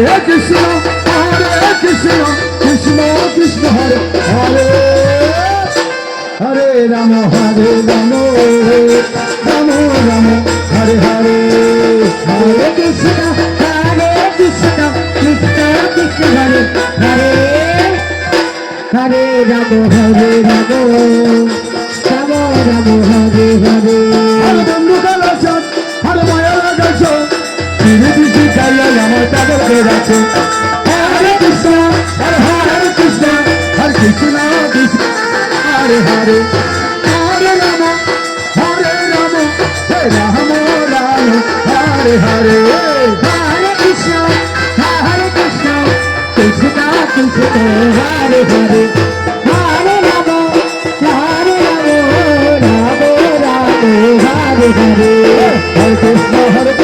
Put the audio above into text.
হরে কৃষ্ণ হরে কৃষ্ণ রাম হরে রাম। রাম রাম হরে হরে। বন্ধু কালাচন হরে মায়া লাগাইছো তিনি দিছি চাইয়া আমার তাদেরকে রাখো। হরে কৃষ্ণ হরে হরে কৃষ্ণ। হরে কৃষ্ণ কৃষ্ণ হরে। হরে হরে রাম। হরে রাম হে রাম। রাম হরে হরে হরে কৃষ্ণ হরে